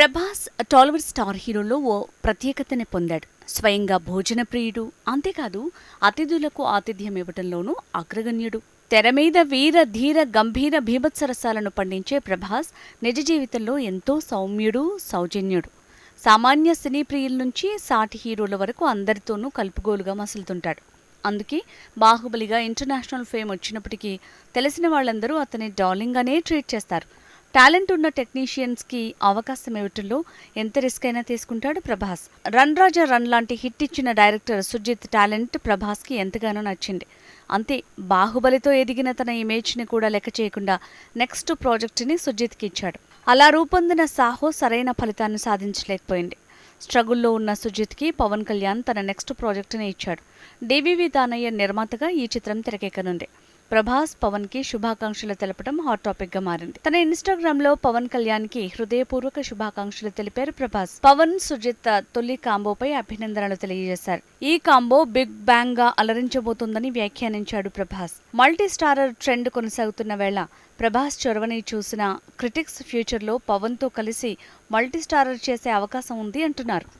Prabhas Tollywood star హీరోలో ఓ ప్రత్యేకతని పొందాడు. స్వయంగా భోజన ప్రియుడు అంతేకాదు అతిథులకు ఆతిథ్యం ఇవ్వటంలోనూ అగ్రగణ్యుడు. తెర మీద వీర ధీర గంభీర భీభత్సరసాలను పండించే ప్రభాస్ నిజ జీవితంలో ఎంతో సౌమ్యుడు సౌజన్యుడు. సామాన్య సినీ ప్రియుల నుంచి సాటి హీరోల వరకు అందరితోనూ కలుపుగోలుగా మసులుతుంటాడు. అందుకే బాహుబలిగా ఇంటర్నేషనల్ ఫేమ్ వచ్చినప్పటికీ తెలిసిన వాళ్ళందరూ అతని డార్లింగ్ అనే ట్రీట్ చేస్తారు. టాలెంట్ ఉన్న టెక్నీషియన్స్కి అవకాశం ఇవ్వటంలో ఎంత రిస్క్ అయినా తీసుకుంటాడు ప్రభాస్. రన్ రాజా రన్ లాంటి హిట్ ఇచ్చిన డైరెక్టర్ సుజిత్ టాలెంట్ ప్రభాస్కి ఎంతగానో నచ్చింది. అంతే బాహుబలితో ఎదిగిన తన ఇమేజ్ని కూడా లెక్క చేయకుండా నెక్స్ట్ ప్రాజెక్టుని సుజిత్కి ఇచ్చాడు. అలా రూపొందిన సాహో సరైన ఫలితాన్ని సాధించలేకపోయింది. స్ట్రగుల్లో ఉన్న సుజిత్కి పవన్ కళ్యాణ్ తన నెక్స్ట్ ప్రాజెక్టుని ఇచ్చాడు. డివివి దానయ్య నిర్మాతగా ఈ చిత్రం తెరకెక్కనుంది. ప్రభాస్ పవన్కి శుభాకాంక్షలు తెలపడం హాట్ టాపిక్గా మారింది. తన ఇన్స్టాగ్రామ్లో పవన్ కళ్యాణ్కి హృదయపూర్వక శుభాకాంక్షలు తెలిపారు ప్రభాస్. పవన్ సుజిత్ తొలి కాంబోపై అభినందనలు తెలియజేశారు. ఈ కాంబో బిగ్ బ్యాంగ్గా అలరించబోతోందని వ్యాఖ్యానించాడు ప్రభాస్. మల్టీ స్టారర్ ట్రెండ్ కొనసాగుతున్న వేళ ప్రభాస్ చొరవని చూసిన క్రిటిక్స్ ఫ్యూచర్లో పవన్తో కలిసి మల్టీ స్టారర్ చేసే అవకాశం ఉంది అంటున్నారు.